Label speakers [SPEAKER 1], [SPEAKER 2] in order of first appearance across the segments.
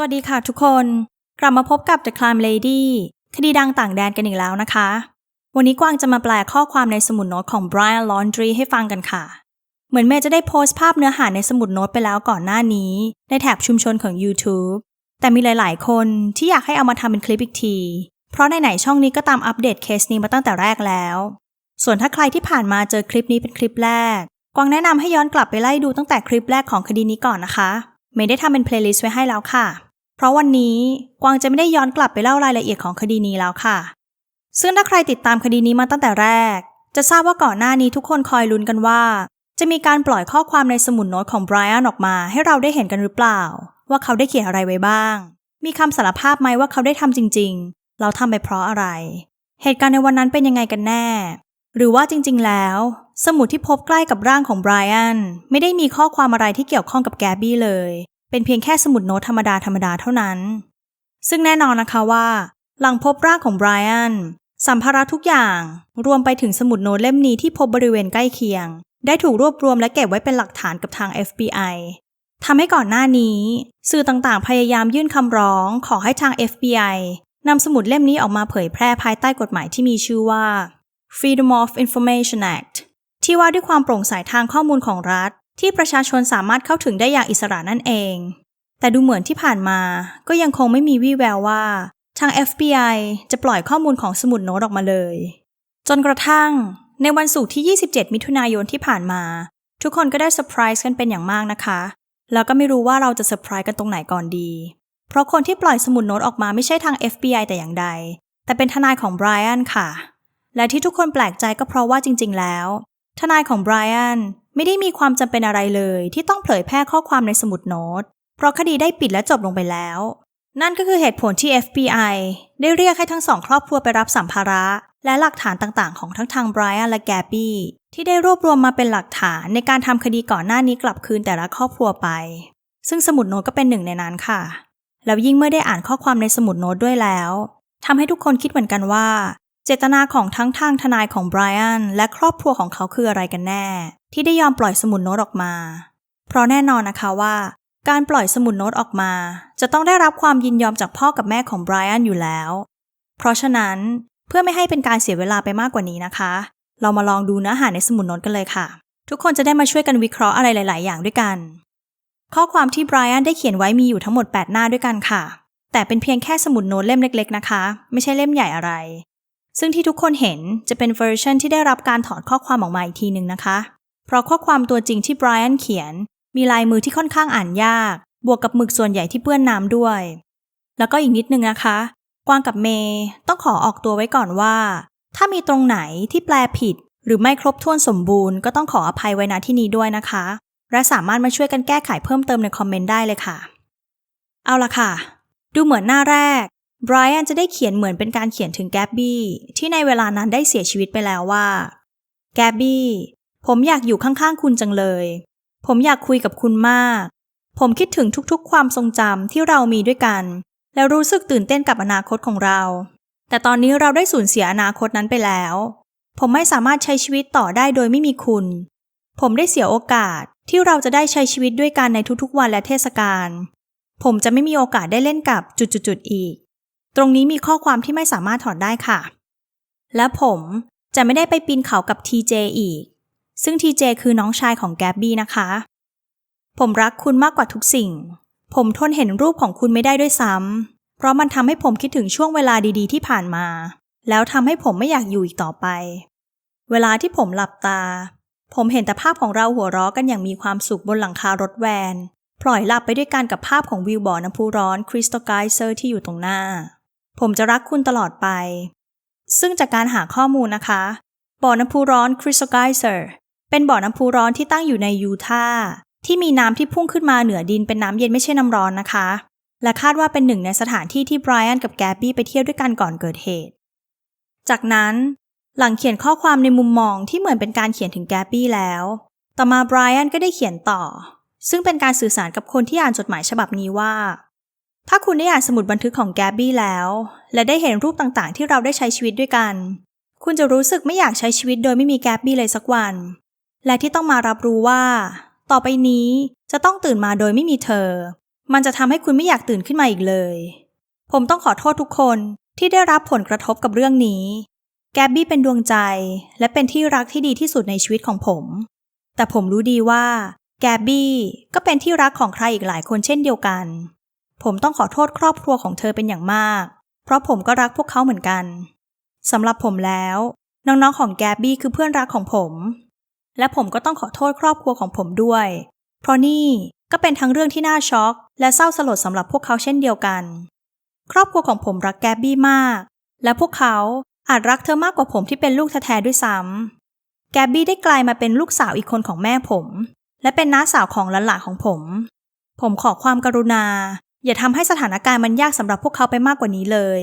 [SPEAKER 1] สวัสดีค่ะทุกคน กลับมาพบกับ The Crime Lady คดีดังต่างแดนกันอีกแล้วนะคะ วันนี้กวางจะมาแปลข้อความในสมุดโน้ตของ Brian Laundry ให้ฟังกันค่ะ เหมือนเมย์จะได้โพสต์ภาพเนื้อหาในสมุดโน้ตไปแล้วก่อนหน้านี้ ในแถบชุมชนของ YouTube แต่มีหลาย ๆ คนที่อยากให้เอามาทำเป็นคลิปอีกที เพราะไหนๆช่องนี้ก็ตามอัปเดตเคสนี้มาตั้งแต่แรกแล้ว ส่วนถ้าใครที่ผ่านมาเจอคลิปนี้เป็นคลิปแรก กวางแนะนำให้ย้อนกลับไปไล่ดูตั้งแต่คลิปแรกของคดีนี้ก่อนนะคะ เมย์ได้ทำเป็นเพลย์ลิสต์ไว้ให้แล้วค่ะ เพราะวันนี้กวางจะไม่ได้ย้อนกลับไปเล่ารายละเอียดของคดีนี้แล้วค่ะ ซึ่งถ้าใครติดตามคดีนี้มาตั้งแต่แรก จะทราบว่าก่อนหน้านี้ทุกคนคอยลุ้นกันว่า จะมีการปล่อยข้อความในสมุดโน้ตของไบรอันออกมา ให้เราได้เห็นกันหรือเปล่า ว่าเขาได้เขียนอะไรไว้บ้าง มีคำสารภาพไหมว่าเขาได้ทำจริง ๆ เราทำไปเพราะอะไร เหตุการณ์ในวันนั้นเป็นยังไงกันแน่ หรือว่าจริง ๆ แล้ว สมุดที่พบใกล้กับร่างของไบรอันไม่ได้มีข้อความอะไรที่เกี่ยวข้องกับแกบบี้เลย เป็นเพียงแค่สมุดโน้ตธรรมดาธรรมดาเท่านั้น ซึ่งแน่นอนนะคะว่า หลังพบร่างของไบรอันสัมภาระทุกอย่าง รวมไปถึงสมุดโน้ตเล่มนี้ที่พบบริเวณใกล้เคียง ได้ถูกรวบรวมและเก็บไว้เป็นหลักฐานกับทาง FBI ทำให้ก่อนหน้านี้ สื่อต่างๆ พยายามยื่นคำร้องขอให้ทาง FBI นำสมุดเล่มนี้ออกมาเผยแพร่ภายใต้กฎหมายที่มีชื่อว่า Freedom of Information Act ที่ว่าด้วยความโปร่งใสทางข้อมูลของรัฐ ที่ประชาชนสามารถเข้าถึงได้อย่างอิสระนั่นเอง แต่ดูเหมือนที่ผ่านมาก็ยังคงไม่มีวี่แววว่า ทาง FBI จะปล่อยข้อมูลของสมุดโน้ตออกมาเลย จนกระทั่ง ในวันศุกร์ที่ 27 มิถุนายนที่ผ่านมา ทุกคนก็ได้เซอร์ไพรส์กันเป็นอย่างมากนะคะ แล้วก็ไม่รู้ว่าเราจะเซอร์ไพรส์กันตรงไหนก่อนดี เพราะคนที่ปล่อยสมุดโน้ตออกมาไม่ใช่ทาง FBI แต่อย่างใด แต่เป็นทนายของไบรอันค่ะ และที่ทุกคนแปลกใจก็เพราะว่าจริง ๆ แล้ว ทนายของไบรอัน ไม่ได้มีความจำเป็นอะไรเลยที่ต้องเผยแพร่ข้อความในสมุดโน้ต เพราะคดีได้ปิดและจบลงไปแล้ว นั่นก็คือเหตุผลที่ FBI ได้เรียกให้ทั้งสองครอบครัวไปรับสัมภาระ และหลักฐานต่างๆ ของทั้งทางไบรอันและแกบบี้ที่ได้รวบรวมมาเป็นหลักฐานในการทำคดีก่อนหน้านี้กลับคืนแต่ละครอบครัวไป ซึ่งสมุดโน้ตก็เป็นหนึ่งในนั้นค่ะ แล้วยิ่งเมื่อได้อ่านข้อความในสมุดโน้ตด้วยแล้วทำให้ทุกคนคิดเหมือนกันว่า เจตนาของทั้งทางทนายของไบรอันและครอบครัวของเขาคืออะไรกันแน่ ที่ได้ยอมปล่อยสมุดโน้ตออกมา เพราะแน่นอนนะคะว่า การปล่อยสมุดโน้ตออกมา จะต้องได้รับความยินยอมจากพ่อกับแม่ของไบรอันอยู่แล้ว เพราะฉะนั้นเพื่อไม่ให้เป็นการเสียเวลาไปมากกว่านี้นะคะ เรามาลองดูเนื้อหาในสมุดโน้ตกันเลยค่ะ ทุกคนจะได้มาช่วยกันวิเคราะห์อะไรหลาย ๆ อย่างด้วยกัน ข้อความที่ไบรอันได้เขียนไว้มีอยู่ทั้งหมด 8 หน้าด้วยกันค่ะ แต่เป็นเพียงแค่สมุดโน้ตเล่มเล็ก ๆ นะคะ ไม่ใช่เล่มใหญ่อะไรซึ่งที่ทุกคนเห็นจะเป็นเวอร์ชันที่ได้รับการถอดข้อความออกมาอีกทีหนึ่งนะคะ เพราะข้อความตัวจริงที่ไบรอันเขียน มีลายมือที่ค่อนข้างอ่านยาก บวกกับหมึกส่วนใหญ่ที่เปื้อนน้ำด้วย แล้วก็อีกนิดนึงนะคะ กวางกับเมย์ต้องขอออกตัวไว้ก่อนว่า ถ้ามีตรงไหนที่แปลผิด หรือไม่ครบถ้วนสมบูรณ์ก็ต้องขออภัยไว้ณที่นี้ด้วยนะคะ และสามารถมาช่วยกันแก้ไขเพิ่มเติมในคอมเมนต์ได้เลยค่ะ เอาละค่ะ ดูเหมือนหน้าแรกไบรอันจะได้เขียนเหมือนเป็นการเขียนถึงแกบบี้ที่ในเวลานั้นได้เสียชีวิตไปแล้วว่า แกบบี้ ผมอยากอยู่ข้างๆคุณจังเลย ผมอยากคุยกับคุณมาก ผมคิดถึงทุกๆ ความทรงจำที่เรามีด้วยกัน แล้วรู้สึกตื่นเต้นกับอนาคตของเรา แต่ตอนนี้เราได้สูญเสียอนาคตนั้นไปแล้ว ผมไม่สามารถใช้ชีวิตต่อได้โดยไม่มีคุณ ผมได้เสียโอกาสที่เราจะได้ใช้ชีวิตด้วยกันในทุกๆ วันและเทศกาล ผมจะไม่มีโอกาสได้เล่นกับจุดๆๆอีก ตรงนี้มีข้อความที่ไม่สามารถถอดได้ค่ะ และผมจะไม่ได้ไปปีนเขากับ TJ อีก ซึ่ง TJ คือน้องชายของแกบบี้นะคะ ผมรักคุณมากกว่าทุกสิ่ง ผมทนเห็นรูปของคุณไม่ได้ด้วยซ้ำ เพราะมันทำให้ผมคิดถึงช่วงเวลาดีๆ ที่ผ่านมา แล้วทำให้ผมไม่อยากอยู่อีกต่อไป เวลาที่ผมหลับตา ผมเห็นแต่ภาพของเราหัวเราะกันอย่างมีความสุขบนหลังคารถแวนพลอยหลับไปด้วยกันกับภาพของวิวบ่อน้ำพุร้อนคริสตัลไกเซอร์ที่อยู่ตรงหน้า ผมจะรักคุณตลอดไป ซึ่งจากการหาข้อมูลนะคะ บ่อน้ำพุร้อนคริสตัลไกเซอร์ เป็นบ่อน้ำพุร้อนที่ตั้งอยู่ในยูทาห์ที่มีน้ำที่พุ่งขึ้นมาเหนือดินเป็นน้ำเย็นไม่ใช่น้ำร้อนนะคะ และคาดว่าเป็นหนึ่งในสถานที่ที่ไบรอันกับแกบบี้ไปเที่ยวด้วยกันก่อนเกิดเหตุ จากนั้นหลังเขียนข้อความในมุมมองที่เหมือนเป็นการเขียนถึงแกบบี้แล้ว ต่อมาไบรอันก็ได้เขียนต่อ ซึ่งเป็นการสื่อสารกับคนที่อ่านจดหมายฉบับนี้ว่า ถ้าคุณได้อ่านสมุดบันทึกของแกบบี้แล้ว และได้เห็นรูปต่างๆ ที่เราได้ใช้ชีวิตด้วยกัน คุณจะรู้สึกไม่อยากใช้ชีวิตโดยไม่มีแกบบี้เลยสักวัน และที่ต้องมารับรู้ว่า ต่อไปนี้จะต้องตื่นมาโดยไม่มีเธอ มันจะทำให้คุณไม่อยากตื่นขึ้นมาอีกเลย ผมต้องขอโทษทุกคนที่ได้รับผลกระทบกับเรื่องนี้ แกบบี้เป็นดวงใจ และเป็นที่รักที่ดีที่สุดในชีวิตของผม แต่ผมรู้ดีว่า แกบบี้ก็เป็นที่รักของใครอีกหลายคนเช่นเดียวกัน ผมต้องขอโทษครอบครัวของเธอเป็นอย่างมาก เพราะผมก็รักพวกเขาเหมือนกันสำหรับผมแล้ว น้องๆของแกบบี้คือเพื่อนรักของผม และผมก็ต้องขอโทษครอบครัวของผมด้วย เพราะนี่ก็เป็นทั้งเรื่องที่น่าช็อก และเศร้าสลดสำหรับพวกเขาเช่นเดียวกัน ครอบครัวของผมรักแกบบี้มาก และพวกเขาอาจรักเธอมากกว่าผมที่เป็นลูกแท้ๆด้วยซ้ำแกบบี้ได้กลายมาเป็นลูกสาวอีกคนของแม่ผม และเป็นน้าสาวของหลานๆของผม ผมขอความกรุณา อย่าทำให้สถานการณ์มันยากสำหรับพวกเขาไปมากกว่านี้เลย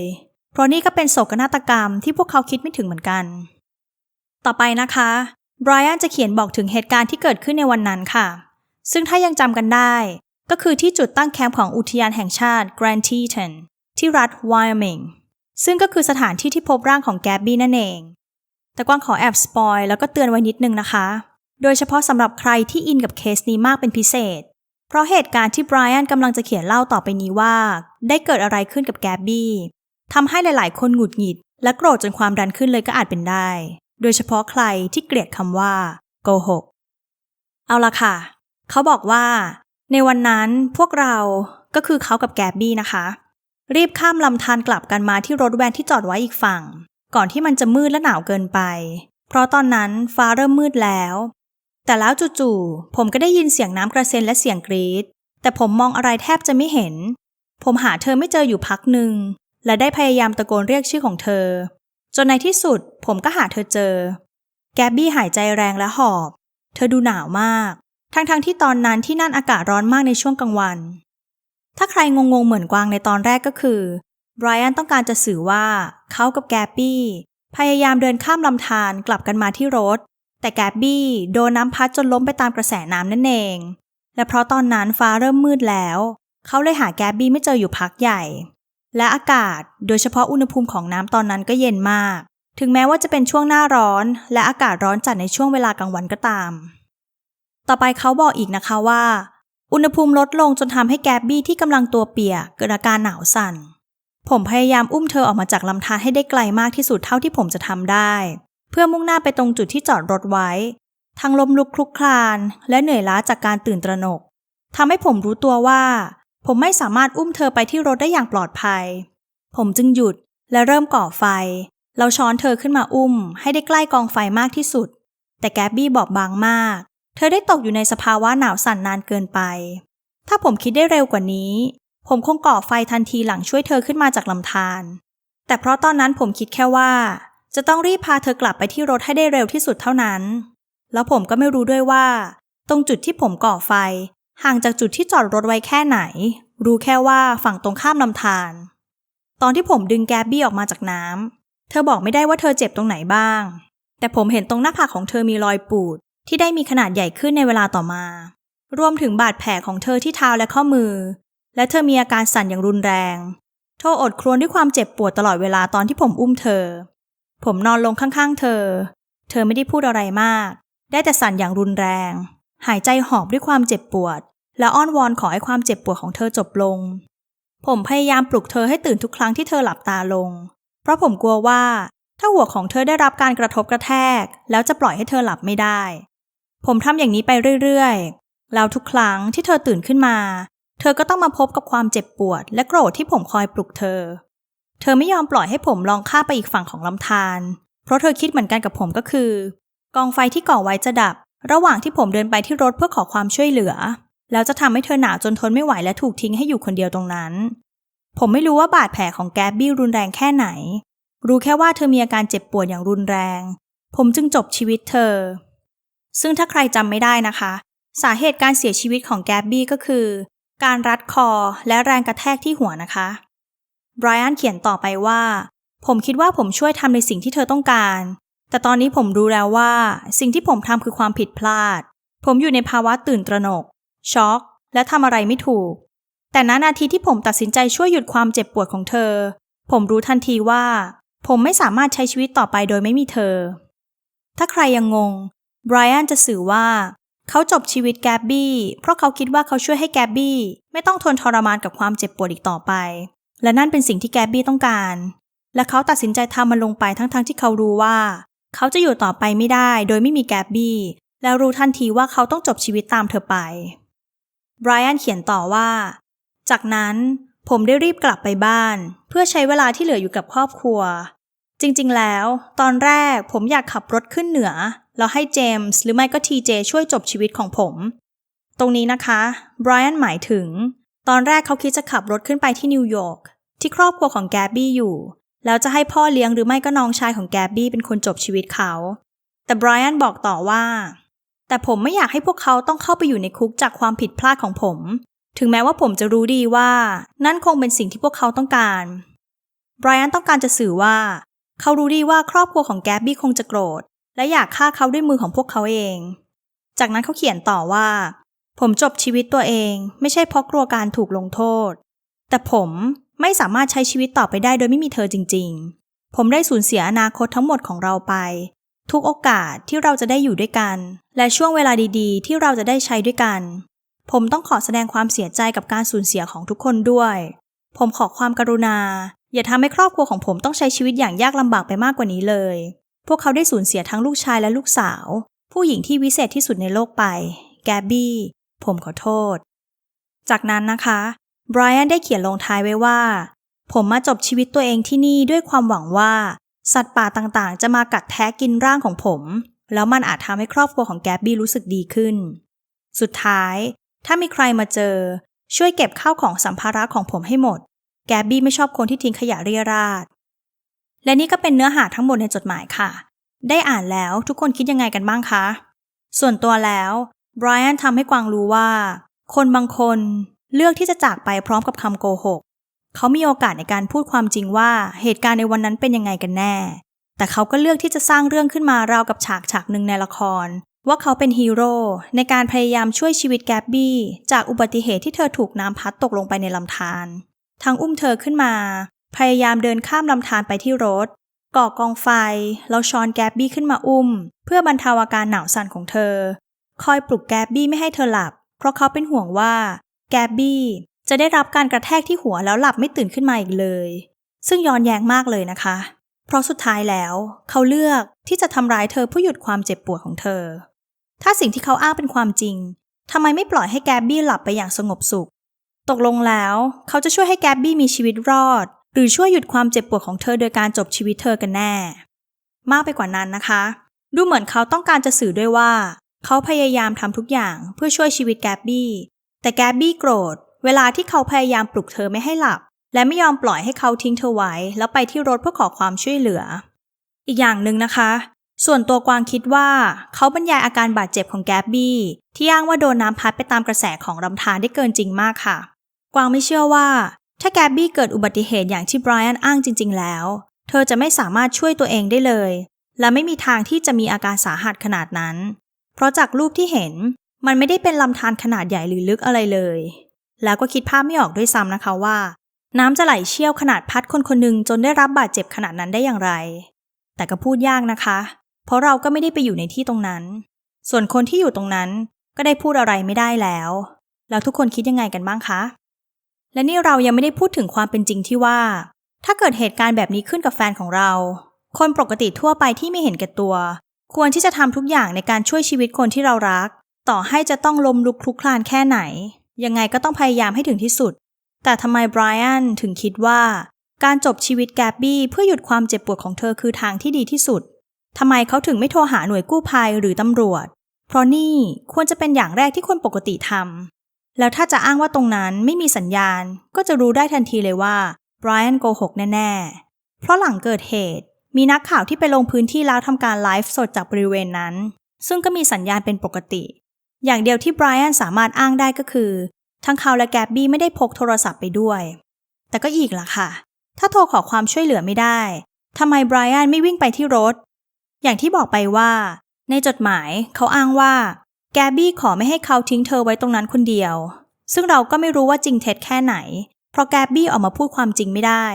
[SPEAKER 1] เพราะนี่ก็เป็นโศกนาฏกรรมที่พวกเขาคิดไม่ถึงเหมือนกัน ต่อไปนะคะ ไบรอันจะเขียนบอกถึงเหตุการณ์ที่เกิดขึ้นในวันนั้นค่ะ ซึ่งถ้ายังจำกันได้ ก็คือที่จุดตั้งแคมป์ของอุทยานแห่งชาติ Grand Teton ที่รัฐไวโอมิงซึ่งก็คือสถานที่ที่พบร่างของแกบบี้นั่นเอง แต่กวางขอแอบสปอยแล้วก็เตือนไว้นิดนึงนะคะ โดยเฉพาะสำหรับใครที่อินกับเคสนี้มากเป็นพิเศษ เพราะเหตุการณ์ที่ไบรอันกำลังจะเขียนเล่าต่อไปนี้ว่า ได้เกิดอะไรขึ้นกับแกบบี้ทำให้หลาย ๆ คนหงุดหงิด และโกรธจนความดันขึ้นเลยก็อาจเป็นได้ โดยเฉพาะใครที่เกลียดคำว่าโกหก เอาละค่ะ เขาบอกว่า ในวันนั้นพวกเราก็คือเขากับแกบบี้นะคะ รีบข้ามลำธารกลับกันมาที่รถแวนที่จอดไว้อีกฝั่ง ก่อนที่มันจะมืดและหนาวเกินไป เพราะตอนนั้นฟ้าเริ่มมืดแล้ว แต่แล้วจู่ๆผมก็ได้ยินเสียงน้ำกระเซ็นและเสียงกรีดแต่ผมมองอะไรแทบจะไม่เห็น ผมหาเธอไม่เจออยู่พักหนึ่งและได้พยายามตะโกนเรียกชื่อของเธอ จนในที่สุดผมก็หาเธอเจอ แกบบี้หายใจแรงและหอบ เธอดูหนาวมาก ทั้งๆทที่ตอนนั้นที่นั่นอากาศร้อนมากในช่วงกลางวัน ถ้าใครงงๆเหมือนกวางในตอนแรกก็คือไบรอันต้องการจะสื่อว่าเขากับแกบบี้พยายามเดินข้ามลำธารกลับกันมาที่รถ แต่แกบบี้โดนน้ำพัดจนล้มไปตามกระแสน้ำนั่นเอง และเพราะตอนนั้นฟ้าเริ่มมืดแล้ว เขาเลยหาแกบบี้ไม่เจออยู่พักใหญ่ และอากาศโดยเฉพาะอุณหภูมิของน้ำตอนนั้นก็เย็นมาก ถึงแม้ว่าจะเป็นช่วงหน้าร้อน และอากาศร้อนจัดในช่วงเวลากลางวันก็ตาม ต่อไปเขาบอกอีกนะคะว่า อุณหภูมิลดลงจนทำให้แกบบี้ที่กำลังตัวเปียกเกิดอาการหนาวสั่น ผมพยายามอุ้มเธอออกมาจากลำธารให้ได้ไกลมากที่สุดเท่าที่ผมจะทำได้ เพื่อมุ่งหน้าไปตรงจุดที่จอดรถไว้ ทั้งลมลุกคลุกคลาน และเหนื่อยล้าจากการตื่นตระหนกทำให้ผมรู้ตัวว่า ผมไม่สามารถอุ้มเธอไปที่รถได้อย่างปลอดภัย ผมจึงหยุดและเริ่มก่อไฟ เราช้อนเธอขึ้นมาอุ้ม ให้ได้ใกล้กองไฟมากที่สุด แต่แกบบี้บอบบางมาก เธอได้ตกอยู่ในสภาวะหนาวสั่นนานเกินไป ถ้าผมคิดได้เร็วกว่านี้ ผมคงก่อไฟทันทีหลังช่วยเธอขึ้นมาจากลำธาร แต่เพราะตอนนั้นผมคิดแค่ว่า จะต้องรีบพาเธอกลับไปที่รถให้ได้เร็วที่สุดเท่านั้น แล้วผมก็ไม่รู้ด้วยว่า ตรงจุดที่ผมก่อไฟ ห่างจากจุดที่จอดรถไว้แค่ไหน รู้แค่ว่าฝั่งตรงข้ามลำธารตอนที่ผมดึงแกบบี้ออกมาจากน้ำเธอบอกไม่ได้ว่าเธอเจ็บตรงไหนบ้าง แต่ผมเห็นตรงหน้าผากของเธอมีรอยปูด ที่ได้มีขนาดใหญ่ขึ้นในเวลาต่อมา รวมถึงบาดแผลของเธอที่เท้าและข้อมือ และเธอมีอาการสั่นอย่างรุนแรง เธออดครวญด้วยความเจ็บปวดตลอดเวลาตอนที่ผมอุ้มเธอ ผมนอนลงข้างๆ เธอ เธอไม่ได้พูดอะไรมาก ได้แต่สั่นอย่างรุนแรง หายใจหอบด้วยความเจ็บปวด และอ้อนวอนขอให้ความเจ็บปวดของเธอจบลง ผมพยายามปลุกเธอให้ตื่นทุกครั้งที่เธอหลับตาลง เพราะผมกลัวว่า ถ้าหัวของเธอได้รับการกระทบกระแทก แล้วจะปล่อยให้เธอหลับไม่ได้ ผมทำอย่างนี้ไปเรื่อยๆ แล้วทุกครั้งที่เธอตื่นขึ้นมา เธอก็ต้องมาพบกับความเจ็บปวด และโกรธที่ผมคอยปลุกเธอ เธอไม่ยอมปล่อยให้ผมลองข้าไปอีกฝั่งของลำธารเพราะเธอคิดเหมือนกันกับผมก็คือ กองไฟที่ก่อไว้จะดับ ระหว่างที่ผมเดินไปที่รถเพื่อขอความช่วยเหลือ แล้วจะทำให้เธอหนาวจนทนไม่ไหวและถูกทิ้งให้อยู่คนเดียวตรงนั้น ผมไม่รู้ว่าบาดแผลของแกบบี้รุนแรงแค่ไหน รู้แค่ว่าเธอมีอาการเจ็บปวดอย่างรุนแรง ผมจึงจบชีวิตเธอ ซึ่งถ้าใครจำไม่ได้นะคะ สาเหตุการเสียชีวิตของแกบบี้ก็คือ การรัดคอและแรงกระแทกที่หัวนะคะไบรอันเขียนต่อไปว่า ผมคิดว่าผมช่วยทำในสิ่งที่เธอต้องการ แต่ตอนนี้ผมรู้แล้วว่า สิ่งที่ผมทำคือความผิดพลาด ผมอยู่ในภาวะตื่นตระหนก ช็อก และทำอะไรไม่ถูก แต่ณนาทีที่ผมตัดสินใจช่วยหยุดความเจ็บปวดของเธอ ผมรู้ทันทีว่า ผมไม่สามารถใช้ชีวิตต่อไปโดยไม่มีเธอ ถ้าใครยังงงไบรอันจะสื่อว่า เขาจบชีวิตแกบบี้ เพราะเขาคิดว่าเขาช่วยให้แกบบี้ไม่ต้องทนทรมานกับความเจ็บปวดอีกต่อไป และนั่นเป็นสิ่งที่แกบบี้ต้องการ และเขาตัดสินใจทำมันลงไปทั้งๆทที่เขารู้ว่า เขาจะอยู่ต่อไปไม่ได้โดยไม่มีแกบบี้ แล้วรู้ทันทีว่าเขาต้องจบชีวิตตามเธอไปไบรอันเขียนต่อว่า จากนั้นผมได้รีบกลับไปบ้าน เพื่อใช้เวลาที่เหลืออยู่กับครอบครัว จริงๆ แล้ว ตอนแรกผมอยากขับรถขึ้นเหนือ แล้วให้เจมส์หรือไม่ก็ทีเจช่วยจบชีวิตของผม ตรงนี้นะคะไบรอันหมายถึง ตอนแรกเขาคิดจะขับรถขึ้นไปที่นิวยอร์กที่ครอบครัวของแกบบี้อยู่ แล้วจะให้พ่อเลี้ยงหรือไม่ก็น้องชายของแกบบี้เป็นคนจบชีวิตเขา แต่ไบรอันบอกต่อว่า แต่ผมไม่อยากให้พวกเขาต้องเข้าไปอยู่ในคุกจากความผิดพลาดของผม ถึงแม้ว่าผมจะรู้ดีว่า นั่นคงเป็นสิ่งที่พวกเขาต้องการไบรอันต้องการจะสื่อว่า เขารู้ดีว่าครอบครัวของแกบบี้คงจะโกรธ และอยากฆ่าเขาด้วยมือของพวกเขาเอง จากนั้นเขาเขียนต่อว่า ผมจบชีวิตตัวเอง ไม่ใช่เพราะกลัวการถูกลงโทษ แต่ผม ไม่สามารถใช้ชีวิตต่อไปได้โดยไม่มีเธอจริง ๆ ผมได้สูญเสียอนาคตทั้งหมดของเราไป ทุกโอกาสที่เราจะได้อยู่ด้วยกัน และช่วงเวลาดีๆ ที่เราจะได้ใช้ด้วยกัน ผมต้องขอแสดงความเสียใจกับการสูญเสียของทุกคนด้วย ผมขอความกรุณา อย่าทำให้ครอบครัวของผมต้องใช้ชีวิตอย่างยากลำบากไปมากกว่านี้เลย พวกเขาได้สูญเสียทั้งลูกชายและลูกสาว ผู้หญิงที่วิเศษที่สุดในโลกไป แกบบี้ ผมขอโทษ จากนั้นนะคะ ไบรอันได้เขียนลงท้ายไว้ว่า ผมมาจบชีวิตตัวเองที่นี่ด้วยความหวังว่า สัตว์ป่าต่างๆ จะมากัดแทะกินร่างของผม แล้วมันอาจทำให้ครอบครัวของแกบบี้รู้สึกดีขึ้น สุดท้าย ถ้ามีใครมาเจอ ช่วยเก็บข้าวของสัมภาระของผมให้หมด แกบบี้ไม่ชอบคนที่ทิ้งขยะเรียราดและนี่ก็เป็นเนื้อหาทั้งหมดในจดหมายค่ะ ได้อ่านแล้วทุกคนคิดยังไงกันบ้างคะ ส่วนตัวแล้วไบรอันทำให้กวางรู้ว่า คนบางคน เลือกที่จะจากไปพร้อมกับคำโกหก เขามีโอกาสในการพูดความจริงว่าเหตุการณ์ในวันนั้นเป็นยังไงกันแน่ แต่เขาก็เลือกที่จะสร้างเรื่องขึ้นมาราวกับฉากฉากหนึ่งในละคร ว่าเขาเป็นฮีโร่ในการพยายามช่วยชีวิตแกบบี้จากอุบัติเหตุที่เธอถูกน้ำพัดตกลงไปในลำธารทั้งอุ้มเธอขึ้นมา พยายามเดินข้ามลำธารไปที่รถก่อกองไฟแล้วช้อนแกบบี้ขึ้นมาอุ้ม เพื่อบรรเทาอาการหนาวสั่นของเธอ คอยปลุกแกบบี้ไม่ให้เธอหลับ เพราะเขาเป็นห่วงว่า แกบบี้จะได้รับการกระแทกที่หัวแล้วหลับไม่ตื่นขึ้นมาอีกเลย ซึ่งย้อนแย้งมากเลยนะคะ เพราะสุดท้ายแล้วเขาเลือกที่จะทำร้ายเธอเพื่อหยุดความเจ็บปวดของเธอ ถ้าสิ่งที่เขาอ้างเป็นความจริงทำไมไม่ปล่อยให้แกบบี้หลับไปอย่างสงบสุข ตกลงแล้ว เขาจะช่วยให้แกบบี้มีชีวิตรอด หรือช่วยหยุดความเจ็บปวดของเธอโดยการจบชีวิตเธอกันแน่ มากไปกว่านั้นนะคะ ดูเหมือนเขาต้องการจะสื่อด้วยว่า เขาพยายามทำทุกอย่างเพื่อช่วยชีวิตแกบบี้ แต่แกบบี้โกรธ เวลาที่เขาพยายามปลุกเธอไม่ให้หลับ และไม่ยอมปล่อยให้เขาทิ้งเธอไว้ แล้วไปที่รถเพื่อขอความช่วยเหลือ อีกอย่างหนึ่งนะคะ ส่วนตัวกวางคิดว่า เขาบรรยายอาการบาดเจ็บของแกบบี้ที่อ้างว่าโดนน้ำพัดไปตามกระแสของลำธารได้เกินจริงมากค่ะ กวางไม่เชื่อว่า ถ้าแกบบี้เกิดอุบัติเหตุอย่างที่ไบรอันอ้างจริง ๆ แล้ว เธอจะไม่สามารถช่วยตัวเองได้เลย และไม่มีทางที่จะมีอาการสาหัสขนาดนั้น เพราะจากรูปที่เห็น มันไม่ได้เป็นลำธารขนาดใหญ่หรือลึกอะไรเลย แล้วก็คิดภาพไม่ออกด้วยซ้ำนะคะว่า น้ำจะไหลเชี่ยวขนาดพัดคนคนหนึ่งจนได้รับบาดเจ็บขนาดนั้นได้อย่างไร แต่ก็พูดยากนะคะ เพราะเราก็ไม่ได้ไปอยู่ในที่ตรงนั้น ส่วนคนที่อยู่ตรงนั้นก็ได้พูดอะไรไม่ได้แล้ว แล้วทุกคนคิดยังไงกันบ้างคะ และนี่เรายังไม่ได้พูดถึงความเป็นจริงที่ว่า ถ้าเกิดเหตุการณ์แบบนี้ขึ้นกับแฟนของเรา คนปกติทั่วไปที่ไม่เห็นแก่ตัว ควรที่จะทำทุกอย่างในการช่วยชีวิตคนที่เรารัก ต่อให้จะต้องลมลุกคลุกคลานแค่ไหน ยังไงก็ต้องพยายามให้ถึงที่สุด แต่ทำไมไบรอันถึงคิดว่า การจบชีวิตแกบบี้เพื่อหยุดความเจ็บปวดของเธอคือทางที่ดีที่สุดทำไมเขาถึงไม่โทรหาหน่วยกู้ภัยหรือตำรวจ เพราะนี่ควรจะเป็นอย่างแรกที่คนปกติทำแล้วถ้าจะอ้างว่าตรงนั้นไม่มีสัญญาณ ก็จะรู้ได้ทันทีเลยว่าไบรอันโกหกแน่ๆ เพราะหลังเกิดเหตุ มีนักข่าวที่ไปลงพื้นที่แล้วทำการไลฟ์สดจากบริเวณนั้น ซึ่งก็มีสัญญาณเป็นปกติ อย่างเดียวที่ไบรอันสามารถอ้างได้ก็คือ ทั้งเขาและแกบบี้ไม่ได้พกโทรศัพท์ไปด้วย แต่ก็อีกล่ะค่ะ ถ้าโทรขอความช่วยเหลือไม่ได้ทำไมไบรอันไม่วิ่งไปที่รถ อย่างที่บอกไปว่า ในจดหมายเขาอ้างว่า แกบบี้ขอไม่ให้เขาทิ้งเธอไว้ตรงนั้นคนเดียว ซึ่งเราก็ไม่รู้ว่าจริงเท็จแค่ไหน เพราะแกบบี้ออกมาพูดความจริงไม่ได้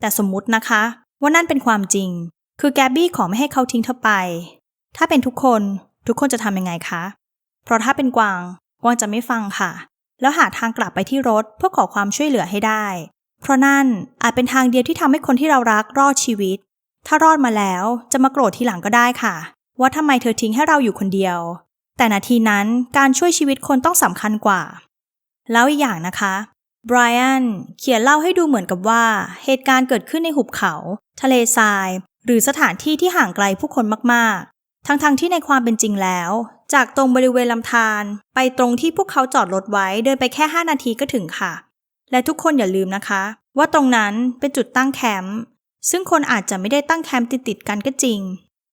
[SPEAKER 1] แต่สมมุตินะคะ ว่านั่นเป็นความจริง คือแกบบี้ขอไม่ให้เขาทิ้งเธอไป ถ้าเป็นทุกคนทุกคนจะทำยังไงคะ ราะถ้าเป็นกวาง กวางจะไม่ฟังค่ะ แล้วหาทางกลับไปที่รถเพื่อขอความช่วยเหลือให้ได้ เพราะนั่นอาจเป็นทางเดียวที่ทำให้คนที่เรารักรอดชีวิต ถ้ารอดมาแล้วจะมาโกรธทีหลังก็ได้ค่ะ ว่าทำไมเธอทิ้งให้เราอยู่คนเดียว แต่นาทีนั้นการช่วยชีวิตคนต้องสำคัญกว่า แล้วอีกอย่างนะคะไบรอันเขียนเล่าให้ดูเหมือนกับว่า เหตุการณ์เกิดขึ้นในหุบเขา ทะเลทราย หรือสถานที่ที่ห่างไกลผู้คนมากๆ ทั้งๆทที่ในความเป็นจริงแล้ว จากตรงบริเวณลำธารไปตรงที่พวกเขาจอดรถไว้เดินไปแค่ 5 นาทีก็ถึงค่ะ และทุกคนอย่าลืมนะคะ ว่าตรงนั้นเป็นจุดตั้งแคมป์ซึ่งคนอาจจะไม่ได้ตั้งแคมป์ติดๆกันก็จริง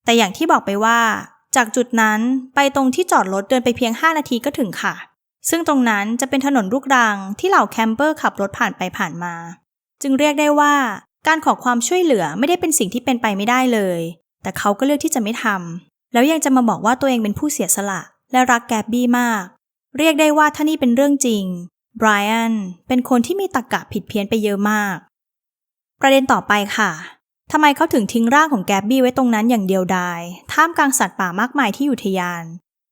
[SPEAKER 1] แต่อย่างที่บอกไปว่า จากจุดนั้นไปตรงที่จอดรถเดินไปเพียง 5 นาทีก็ถึงค่ะ ซึ่งตรงนั้นจะเป็นถนนลูกรังที่เหล่าแคมเปอร์ขับรถผ่านไปผ่านมา จึงเรียกได้ว่า การขอความช่วยเหลือไม่ได้เป็นสิ่งที่เป็นไปไม่ได้เลย แต่เขาก็เลือกที่จะไม่ทำ แล้วยังจะมาบอกว่าตัวเองเป็นผู้เสียสละ และรักแกบบี้มาก เรียกได้ว่าถ้านี่เป็นเรื่องจริงไบรอันเป็นคนที่มีตรรกะผิดเพี้ยนไปเยอะมาก ประเด็นต่อไปค่ะทำไมเขาถึงทิ้งร่างของแกบบี้ไว้ตรงนั้นอย่างเดียวดาย ท่ามกลางสัตว์ป่ามากมายที่อุทยาน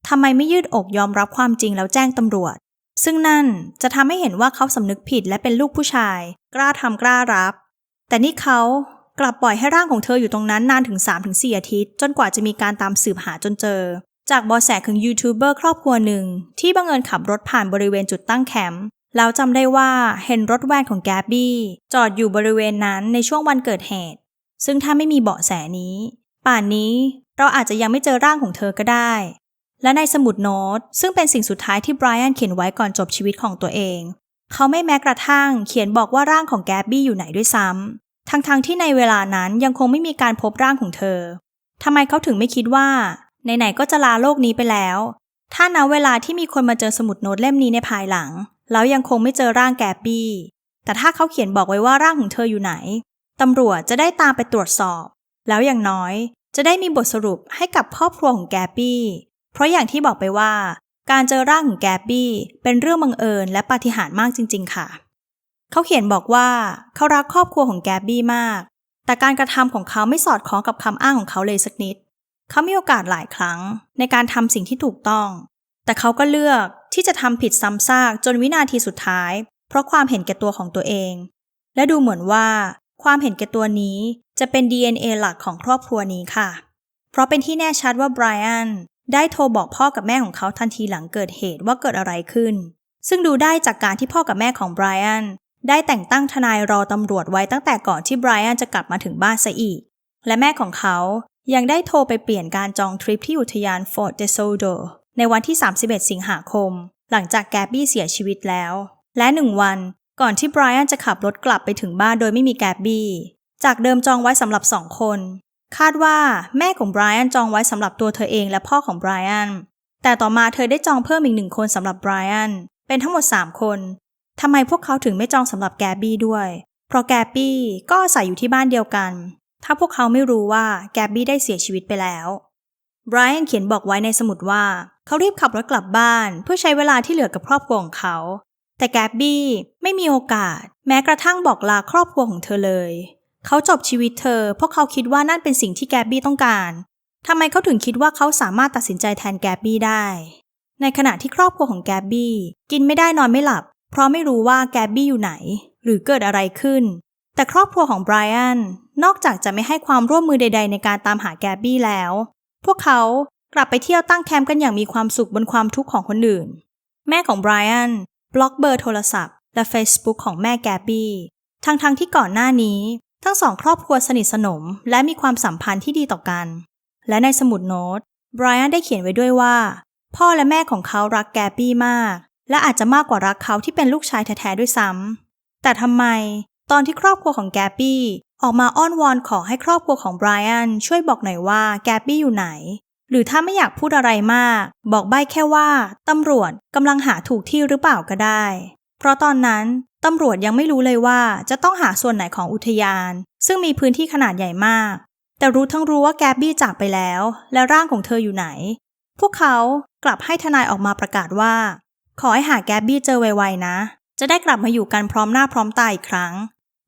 [SPEAKER 1] ทำไมไม่ยืดอกยอมรับความจริงแล้วแจ้งตำรวจ ซึ่งนั่นจะทำให้เห็นว่าเขาสำนึกผิดและเป็นลูกผู้ชาย กล้าทำกล้ารับ แต่นี่เขา กลับปล่อยให้ร่างของเธออยู่ตรงนั้นนานถึง 3-4 อาทิตย์ จนกว่าจะมีการตามสืบหาจนเจอ จากบอแสของยูทูบเบอร์ครอบครัวหนึ่ง ที่บังเอิญขับรถผ่านบริเวณจุดตั้งแคมป์แล้วจำได้ว่าเห็นรถแวนของแกบบี้ จอดอยู่บริเวณนั้นในช่วงวันเกิดเหตุ ซึ่งถ้าไม่มีเบาะแสนี้ ป่านนี้เราอาจจะยังไม่เจอร่างของเธอก็ได้ และในสมุดโน้ตซึ่งเป็นสิ่งสุดท้ายที่ไบรอันเขียนไว้ก่อนจบชีวิตของตัวเอง เขาไม่แม้กระทั่งเขียนบอกว่าร่างของแกบบี้อยู่ไหนด้วยซ้ำ ทั้งๆทที่ในเวลานั้นยังคงไม่มีการพบร่างของเธอทำไมเขาถึงไม่คิดว่าไหนๆก็จะลาโลกนี้ไปแล้ว ถ้าณเวลาที่มีคนมาเจอสมุดโน้ตเล่มนี้ในภายหลัง แล้วยังคงไม่เจอร่างแกบี้ แต่ถ้าเขาเขียนบอกไว้ว่าร่างของเธออยู่ไหนตำรวจจะได้ตามไปตรวจสอบ แล้วอย่างน้อยจะได้มีบทสรุปให้กับครอบครัวของแกบี้ เพราะอย่างที่บอกไปว่า การเจอร่างของแกบบี้เป็นเรื่องบังเอิญและปาฏิหาริย์มากจริง ๆ ค่ะ เขาเขียนบอกว่าเขารักครอบครัวของแกบบี้มาก แต่การกระทำของเขาไม่สอดคล้องกับคำอ้างของเขาเลยสักนิด เขามีโอกาสหลายครั้งในการทำสิ่งที่ถูกต้อง แต่เขาก็เลือกที่จะทำผิดซ้ำซากจนวินาทีสุดท้าย เพราะความเห็นแก่ตัวของตัวเอง และดูเหมือนว่าความเห็นแก่ตัวนี้จะเป็น DNA หลักของครอบครัวนี้ค่ะ เพราะเป็นที่แน่ชัดว่าไบรอันได้โทรบอกพ่อกับแม่ของเขาทันทีหลังเกิดเหตุว่าเกิดอะไรขึ้น ซึ่งดูได้จากการที่พ่อกับแม่ของไบรอัน ได้แต่งตั้งทนายรอตำรวจไว้ตั้งแต่ก่อนที่ไบรอันจะกลับมาถึงบ้านซะอีก และแม่ของเขายังได้โทรไปเปลี่ยนการจองทริปที่อุทยานฟอร์ตเดโซโดในวันที่ 31 สิงหาคม หลังจากแกบบี้เสียชีวิตแล้ว และหนึ่งวันก่อนที่ไบรอันจะขับรถกลับไปถึงบ้านโดยไม่มีแกบบี้ จากเดิมจองไว้สำหรับสองคน คาดว่าแม่ของไบรอันจองไว้สำหรับตัวเธอเองและพ่อของไบรอันแต่ต่อมาเธอได้จองเพิ่มอีกหนึ่งคนสำหรับไบรอันเป็นทั้งหมด 3 คน ทำไมพวกเขาถึงไม่จองสำหรับแกบบี้ด้วย เพราะแกบบี้ก็อาศัยอยู่ที่บ้านเดียวกัน ถ้าพวกเขาไม่รู้ว่าแกบบี้ได้เสียชีวิตไปแล้วไบรอันเขียนบอกไว้ในสมุดว่า เขารีบขับรถกลับบ้าน เพื่อใช้เวลาที่เหลือกับครอบครัวของเขา แต่แกบบี้ไม่มีโอกาส แม้กระทั่งบอกลาครอบครัวของเธอเลย เขาจบชีวิตเธอ เพราะเขาคิดว่านั่นเป็นสิ่งที่แกบบี้ต้องการทำไมเขาถึงคิดว่าเขาสามารถตัดสินใจแทนแกบบี้ได้ ในขณะที่ครอบครัวของแกบบี้กินไม่ได้นอนไม่หลับ เพราะไม่รู้ว่าแกบบี้อยู่ไหน หรือเกิดอะไรขึ้น แต่ครอบครัวของไบรอันนอกจากจะไม่ให้ความร่วมมือใด ๆ ในการตามหาแกบบี้แล้ว พวกเขากลับไปเที่ยวตั้งแคมป์กันอย่างมีความสุขบนความทุกข์ของคนอื่น แม่ของไบรอันบล็อกเบอร์โทรศัพท์ และ Facebook ของแม่แกบบี้ทั้งๆทที่ก่อนหน้านี้ ทั้งสองครอบครัวสนิทสนม และมีความสัมพันธ์ที่ดีต่อกัน และในสมุดโน้ตไบรอันได้เขียนไว้ด้วยว่า พ่อและแม่ของเขารักแกบบี้มาก และอาจจะมากกว่ารักเขาที่เป็นลูกชายแท้ๆด้วยซ้ำแต่ทำไมตอนที่ครอบครัวของแกบบี้ออกมาอ้อนวอนขอให้ครอบครัวของไบรอันช่วยบอกหน่อยว่าแกบบี้อยู่ไหน หรือถ้าไม่อยากพูดอะไรมาก บอกใบ้แค่ว่าตำรวจกำลังหาถูกที่หรือเปล่าก็ได้ เพราะตอนนั้นตำรวจยังไม่รู้เลยว่าจะต้องหาส่วนไหนของอุทยาน ซึ่งมีพื้นที่ขนาดใหญ่มาก แต่รู้ทั้งรู้ว่าแกบบี้จากไปแล้ว และร่างของเธออยู่ไหน พวกเขากลับให้ทนายออกมาประกาศว่า ขอให้หาแกบบี้เจอไวๆนะ จะได้กลับมาอยู่กันพร้อมหน้าพร้อมตาอีกครั้ง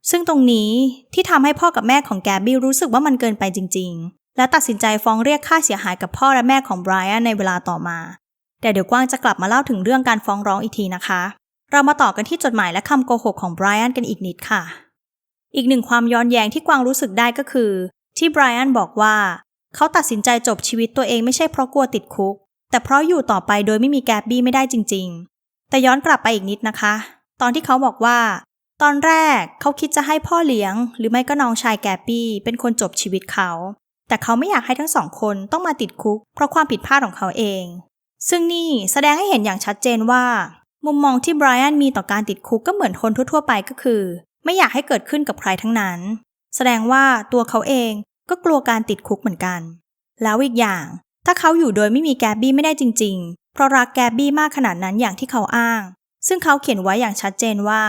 [SPEAKER 1] ซึ่งตรงนี้ที่ทำให้พ่อกับแม่ของแกบบี้รู้สึกว่ามันเกินไปจริง ๆ และตัดสินใจฟ้องเรียกค่าเสียหายกับพ่อและแม่ของไบรอันในเวลาต่อมา แต่เดี๋ยวกวางจะกลับมาเล่าถึงเรื่องการฟ้องร้องอีกทีนะคะ เรามาต่อกันที่จดหมายและคำโกหกของไบรอันกันอีกนิดค่ะ อีกหนึ่งความย้อนแย้งที่กวางรู้สึกได้ก็คือ ที่ไบรอันบอกว่า เขาตัดสินใจจบชีวิตตัวเองไม่ใช่เพราะกลัวติดคุก แต่เพราะอยู่ต่อไปโดยไม่มีแกบบี้ไม่ได้จริง ๆ แต่ย้อนกลับไปอีกนิดนะคะ ตอนที่เขาบอกว่า ตอนแรกเขาคิดจะให้พ่อเลี้ยง หรือไม่ก็น้องชายแกบบี้เป็นคนจบชีวิตเขา แต่เขาไม่อยากให้ทั้งสองคนต้องมาติดคุก เพราะความผิดพลาดของเขาเอง ซึ่งนี่แสดงให้เห็นอย่างชัดเจนว่า มุมมองที่ไบรอันมีต่อการติดคุกก็เหมือนคนทั่วๆ ไปก็คือ ไม่อยากให้เกิดขึ้นกับใครทั้งนั้น แสดงว่าตัวเขาเองก็กลัวการติดคุกเหมือนกัน แล้วอีกอย่าง ถ้าเขาอยู่โดยไม่มีแกบบี้ไม่ได้จริง ๆ เพราะรักแกบบี้มากขนาดนั้นอย่างที่เขาอ้าง ซึ่งเขาเขียนไว้อย่างชัดเจนว่า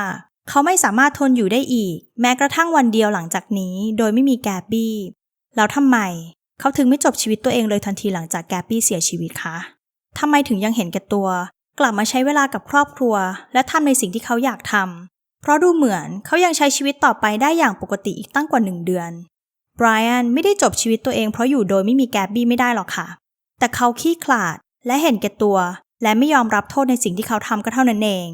[SPEAKER 1] เขาไม่สามารถทนอยู่ได้อีก แม้กระทั่งวันเดียวหลังจากนี้ โดยไม่มีแกบบี้แล้วทำไม เขาถึงไม่จบชีวิตตัวเองเลยทันทีหลังจากแกบบี้เสียชีวิตคะทำไมถึงยังเห็นแก่ตัว กลับมาใช้เวลากับครอบครัว และทำในสิ่งที่เขาอยากทำเพราะดูเหมือนเขายังใช้ชีวิตต่อไปได้อย่างปกติอีกตั้งกว่าหนึ่งเดือนไบรอันไม่ได้จบชีวิตตัวเองเพราะอยู่โดยไม่มีแกบบี้ไม่ได้หรอกค่ะ แต่เขาขี้ขลาดและเห็นแก่ตัว และไม่ยอมรับโทษในสิ่งที่เขาทำก็เท่านั้นเอง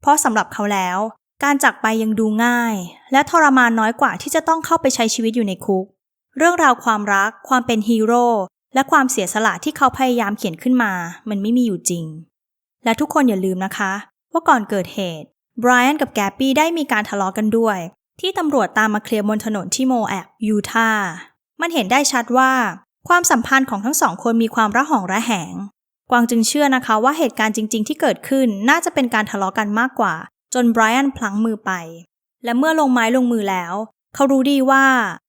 [SPEAKER 1] เพราะสำหรับเขาแล้ว การจากไปยังดูง่าย และทรมานน้อยกว่าที่จะต้องเข้าไปใช้ชีวิตอยู่ในคุก เรื่องราวความรัก ความเป็นฮีโร่และความเสียสละที่เขาพยายามเขียนขึ้นมา มันไม่มีอยู่จริง และทุกคนอย่าลืมนะคะ ว่าก่อนเกิดเหตุไบรอันกับแกปปี้ได้มีการทะเลาะกันด้วย ที่ตำรวจตามมาเคลียร์บนถนนที่โมแอบยูทาห์มันเห็นได้ชัดว่า ความสัมพันธ์ของทั้งสองคนมีความระหองระแหง กวางจึงเชื่อนะคะว่าเหตุการณ์จริง ๆ ที่เกิดขึ้นน่าจะเป็นการทะเลาะกันมากกว่า จนไบรอันพลั้งมือไป และเมื่อลงไม้ลงมือแล้ว เขารู้ดีว่า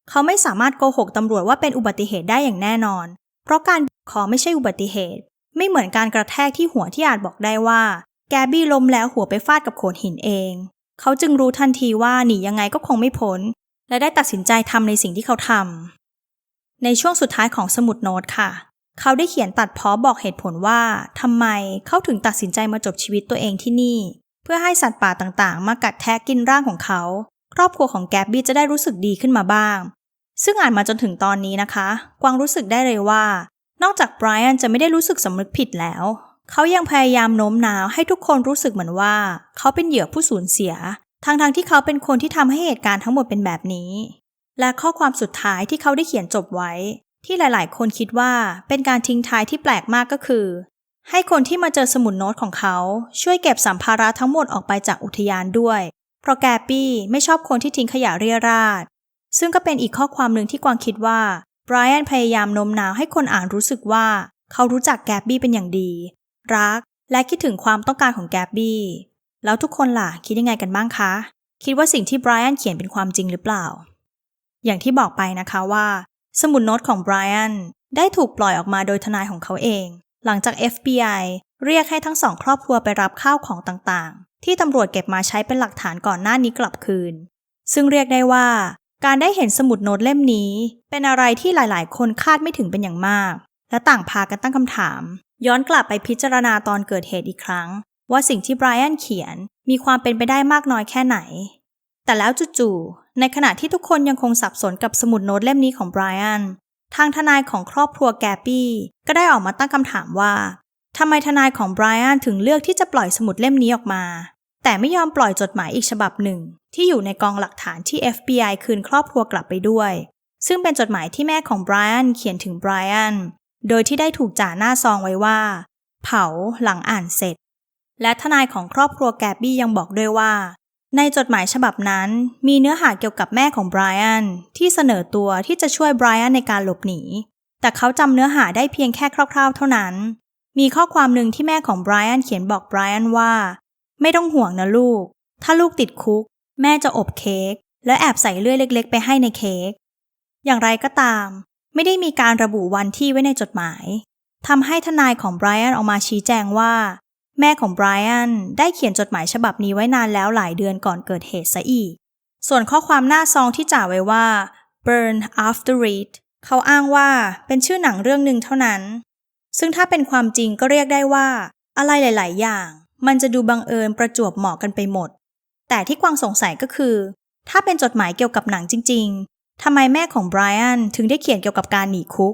[SPEAKER 1] เขาไม่สามารถโกหกตำรวจว่าเป็นอุบัติเหตุได้อย่างแน่นอน เพราะการขอไม่ใช่อุบัติเหตุ ไม่เหมือนการกระแทกที่หัวที่อาจบอกได้ว่า แกบี้ล้มแล้วหัวไปฟาดกับโขดหินเอง เขาจึงรู้ทันทีว่าหนียังไงก็คงไม่พ้น และได้ตัดสินใจทำในสิ่งที่เขาทำ ในช่วงสุดท้ายของสมุดโน้ตค่ะ เขาได้เขียนตัดพ้อบอกเหตุผลว่าทำไมเขาถึงตัดสินใจมาจบชีวิตตัวเองที่นี่ เพื่อให้สัตว์ป่าต่างๆ มากัดแทะกินร่างของเขา ครอบครัวของแกบบี้จะได้รู้สึกดีขึ้นมาบ้าง ซึ่งอ่านมาจนถึงตอนนี้นะคะ กวางรู้สึกได้เลยว่า นอกจากไบรอันจะไม่ได้รู้สึกสำนึกผิดแล้ว เขายังพยายามโน้มน้าวให้ทุกคนรู้สึกเหมือนว่า เขาเป็นเหยื่อผู้สูญเสียทั้งๆทที่เขาเป็นคนที่ทำให้เหตุการณ์ทั้งหมดเป็นแบบนี้ และข้อความสุดท้ายที่เขาได้เขียนจบไว้ ที่หลาย ๆ คนคิดว่าเป็นการทิ้งท้ายที่แปลกมากก็คือ ให้คนที่มาเจอสมุดโน้ตของเขา ช่วยเก็บสัมภาระทั้งหมดออกไปจากอุทยานด้วย เพราะแกปี้ไม่ชอบคนที่ทิ้งขยะเรี่ยราดซึ่งก็เป็นอีกข้อความหนึ่งที่กวางคิดว่าไบรอันพยายามโน้มน้าวให้คนอ่านรู้สึกว่า เขารู้จักแกบบี้เป็นอย่างดี รักและคิดถึงความต้องการของแกบบี้ แล้วทุกคนล่ะคิดยังไงกันบ้างคะ คิดว่าสิ่งที่ไบรอันเขียนเป็นความจริงหรือเปล่า อย่างที่บอกไปนะคะว่า สมุดโน้ตของไบรอันได้ถูกปล่อยออกมาโดยทนายของเขาเอง หลังจาก FBI เรียกให้ทั้งสองครอบครัวไปรับข้าวของต่างๆ ที่ตำรวจเก็บมาใช้เป็นหลักฐานก่อนหน้านี้กลับคืน ซึ่งเรียกได้ว่า การได้เห็นสมุดโน้ตเล่มนี้ เป็นอะไรที่หลายๆ คนคาดไม่ถึงเป็นอย่างมาก และต่างพากันตั้งคำถาม ย้อนกลับไปพิจารณาตอนเกิดเหตุอีกครั้ง ว่าสิ่งที่ไบรอันเขียนมีความเป็นไปได้มากน้อยแค่ไหน แต่แล้วจู่ๆ ในขณะที่ทุกคนยังคงสับสนกับสมุดโน้ตเล่มนี้ของไบรอัน ทางทนายของครอบครัวแกปี้ ก็ได้ออกมาตั้งคำถามว่าทำไมทนายของไบรอันถึงเลือกที่จะปล่อยสมุดเล่มนี้ออกมา แต่ไม่ยอมปล่อยจดหมายอีกฉบับหนึ่ง ที่อยู่ในกองหลักฐานที่ FBI คืนครอบครัวกลับไปด้วย ซึ่งเป็นจดหมายที่แม่ของไบรอันเขียนถึงไบรอัน โดยที่ได้ถูกจ่าหน้าซองไว้ว่า เผาหลังอ่านเสร็จ และทนายของครอบครัวแกบบี้ยังบอกด้วยว่า ในจดหมายฉบับนั้นมีเนื้อหาเกี่ยวกับแม่ของไบรอันที่เสนอตัวที่จะช่วยไบรอันในการหลบหนี แต่เขาจำเนื้อหาได้เพียงแค่คร่าว ๆ เท่านั้น มีข้อความหนึ่งที่แม่ของไบรอันเขียนบอกไบรอันว่า ไม่ต้องห่วงนะลูก ถ้าลูกติดคุก แม่จะอบเค้กและแอบใส่เลื่อยเล็ก ๆ ไปให้ในเค้ก อย่างไรก็ตาม ไม่ได้มีการระบุวันที่ไว้ในจดหมายทำให้ทนายของไบรอันออกมาชี้แจงว่า แม่ของไบรอันได้เขียนจดหมายฉบับนี้ไว้นานแล้วหลายเดือนก่อนเกิดเหตุซะอีก ส่วนข้อความหน้าซองที่จ่าไว้ว่า burn after read เขาอ้างว่าเป็นชื่อหนังเรื่องหนึ่งเท่านั้น ซึ่งถ้าเป็นความจริงก็เรียกได้ว่า อะไรหลาย ๆ อย่าง มันจะดูบังเอิญประจวบเหมาะกันไปหมด แต่ที่กวางสงสัยก็คือ ถ้าเป็นจดหมายเกี่ยวกับหนังจริง ๆทำไมแม่ของไบรอันถึงได้เขียนเกี่ยวกับการหนีคุก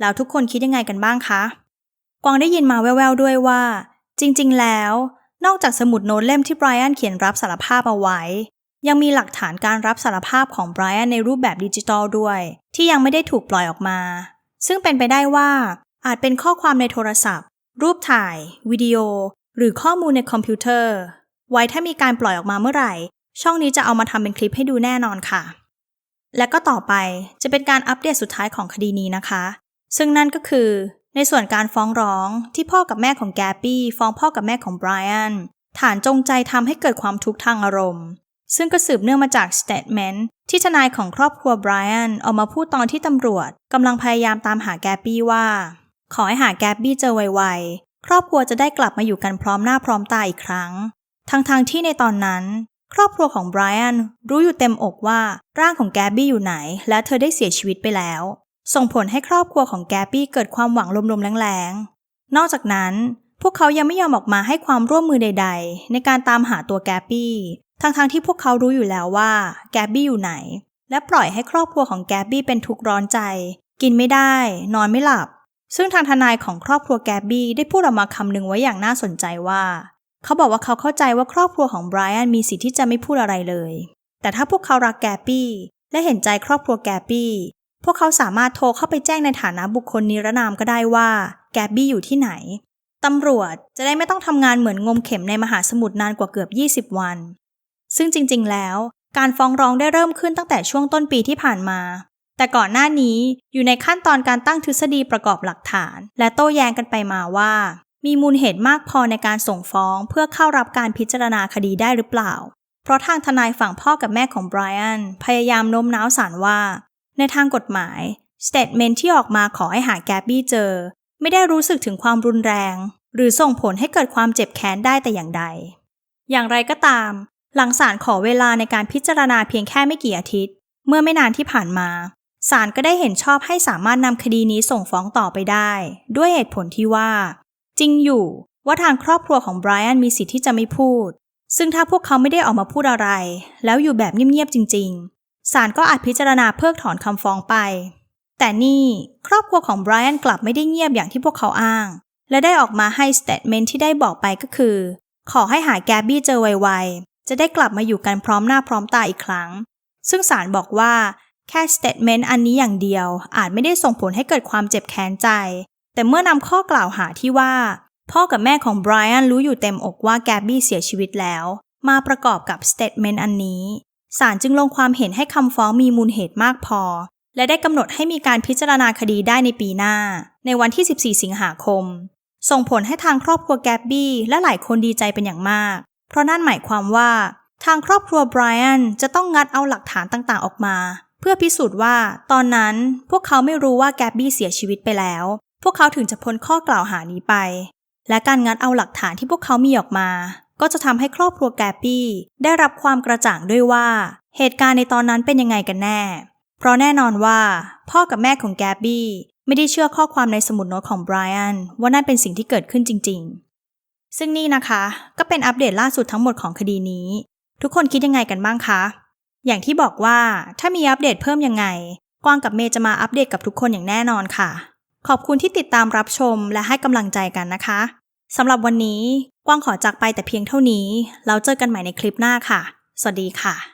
[SPEAKER 1] แล้วทุกคนคิดยังไงกันบ้างคะ กวางได้ยินมาแว่วๆด้วยว่า จริงๆ แล้ว นอกจากสมุดโน้ตเล่มที่ไบรอันเขียนรับสารภาพเอาไว้ ยังมีหลักฐานการรับสารภาพของไบรอันในรูปแบบดิจิตอลด้วย ที่ยังไม่ได้ถูกปล่อยออกมา ซึ่งเป็นไปได้ว่า อาจเป็นข้อความในโทรศัพท์ รูปถ่าย วิดีโอ หรือข้อมูลในคอมพิวเตอร์ ไว้ถ้ามีการปล่อยออกมาเมื่อไหร่ ช่องนี้จะเอามาทำเป็นคลิปให้ดูแน่นอนค่ะ และก็ต่อไปจะเป็นการอัปเดตสุดท้ายของคดีนี้นะคะ ซึ่งนั่นก็คือ ในส่วนการฟ้องร้องที่พ่อกับแม่ของแกปี้ฟ้องพ่อกับแม่ของไบรอันฐานจงใจทำให้เกิดความทุกข์ทางอารมณ์ ซึ่งก็สืบเนื่องมาจากสเตทเมนต์ที่ทนายของครอบครัวไบรอันออกมาพูดตอนที่ตำรวจกำลังพยายามตามหาแกปี้ว่า ขอให้หาแกปี้เจอไวๆ ครอบครัวจะได้กลับมาอยู่กันพร้อมหน้าพร้อมตาอีกครั้ง ทั้งๆทที่ในตอนนั้น ครอบครัวของไบรอันรู้อยู่เต็มอกว่าร่างของแกบบี้อยู่ไหน และเธอได้เสียชีวิตไปแล้ว ส่งผลให้ครอบครัวของแกบบี้เกิดความหวังลมๆแรงๆ นอกจากนั้น พวกเขายังไม่ยอมออกมาให้ความร่วมมือใด ๆ ในการตามหาตัวแกบบี้ทั้งๆที่พวกเขารู้อยู่แล้วว่าแกบบี้อยู่ไหน และปล่อยให้ครอบครัวของแกบบี้เป็นทุกข์ร้อนใจ กินไม่ได้ นอนไม่หลับ ซึ่งทางทนายของครอบครัวแกบบี้ได้พูดออกมาคำหนึ่งไว้อย่างน่าสนใจว่า เขาบอกว่าเขาเข้าใจว่าครอบครัวของไบรอันมีสิทธิ์ที่จะไม่พูดอะไรเลย แต่ถ้าพวกเขารักแกบบี้และเห็นใจครอบครัวแกบบี้ พวกเขาสามารถโทรเข้าไปแจ้งในฐานะบุคคลนิรนามก็ได้ว่า แกบบี้อยู่ที่ไหน ตำรวจจะได้ไม่ต้องทำงานเหมือนงมเข็มในมหาสมุทรนานกว่าเกือบ 20 วัน ซึ่งจริง ๆ แล้ว การฟ้องร้องได้เริ่มขึ้นตั้งแต่ช่วงต้นปีที่ผ่านมา แต่ก่อนหน้านี้อยู่ในขั้นตอนการตั้งทฤษฎีประกอบหลักฐาน และโต้แย้งกันไปมาว่า มีมูลเหตุมากพอในการส่งฟ้องเพื่อเข้ารับการพิจารณาคดีได้หรือเปล่า เพราะทางทนายฝั่งพ่อกับแม่ของไบรอันพยายามโน้มน้าวศาลว่า ในทางกฎหมายสเตทเมนที่ออกมาขอให้หาแกบบี้เจอ ไม่ได้รู้สึกถึงความรุนแรง หรือส่งผลให้เกิดความเจ็บแค้นได้แต่อย่างใด อย่างไรก็ตาม หลังศาลขอเวลาในการพิจารณาเพียงแค่ไม่กี่อาทิตย์ เมื่อไม่นานที่ผ่านมาศาลก็ได้เห็นชอบให้สามารถนำคดีนี้ส่งฟ้องต่อไปได้ ด้วยเหตุผลที่ว่า จริงอยู่ว่าทางครอบครัวของไบรอันมีสิทธิ์ที่จะไม่พูด ซึ่งถ้าพวกเขาไม่ได้ออกมาพูดอะไร แล้วอยู่แบบเงียบๆจริง ๆ ศาลก็อาจพิจารณาเพิกถอนคำฟ้องไป แต่นี่ครอบครัวของไบรอันกลับไม่ได้เงียบอย่างที่พวกเขาอ้าง และได้ออกมาให้สเตทเมนที่ได้บอกไปก็คือ ขอให้หาแกบบี้เจอไวๆ จะได้กลับมาอยู่กันพร้อมหน้าพร้อมตาอีกครั้ง ซึ่งศาลบอกว่าแค่สเตทเมนต์อันนี้อย่างเดียว อาจไม่ได้ส่งผลให้เกิดความเจ็บแค้นใจ แต่เมื่อนำข้อกล่าวหาที่ว่า พ่อกับแม่ของไบรอันรู้อยู่เต็มอกว่าแกบบี้เสียชีวิตแล้ว มาประกอบกับสเตทเมนต์อันนี้ ศาลจึงลงความเห็นให้คำฟ้องมีมูลเหตุมากพอ และได้กำหนดให้มีการพิจารณาคดีได้ในปีหน้า ในวันที่ 14 สิงหาคม ส่งผลให้ทางครอบครัวแกบบี้และหลายคนดีใจเป็นอย่างมาก เพราะนั่นหมายความว่า ทางครอบครัวไบรอันจะต้องงัดเอาหลักฐานต่างๆ ออกมา เพื่อพิสูจน์ว่า ตอนนั้นพวกเขาไม่รู้ว่าแกบบี้เสียชีวิตไปแล้ว พวกเขาถึงจะพ้นข้อกล่าวหานี้ไป และการงัดเอาหลักฐานที่พวกเขามีออกมา ก็จะทำให้ครอบครัวแกบบี้ ได้รับความกระจ่างด้วยว่า เหตุการณ์ในตอนนั้นเป็นยังไงกันแน่ เพราะแน่นอนว่า พ่อกับแม่ของแกบบี้ไม่ได้เชื่อข้อความในสมุดโน้ตของไบรอันว่านั่นเป็นสิ่งที่เกิดขึ้นจริง ๆ ซึ่งนี่นะคะ ก็เป็นอัปเดตล่าสุดทั้งหมดของคดีนี้ ทุกคนคิดยังไงกันบ้างคะ อย่างที่บอกว่าถ้ามีอัปเดตเพิ่มยังไง กวางกับเมย์จะมาอัปเดตกับทุกคนอย่างแน่นอนค่ะ ขอบคุณที่ติดตามรับชมและให้กำลังใจกันนะคะสำหรับวันนี้ กวางขอจากไปแต่เพียงเท่านี้ แล้วเจอกันใหม่ในคลิปหน้าค่ะ สวัสดีค่ะ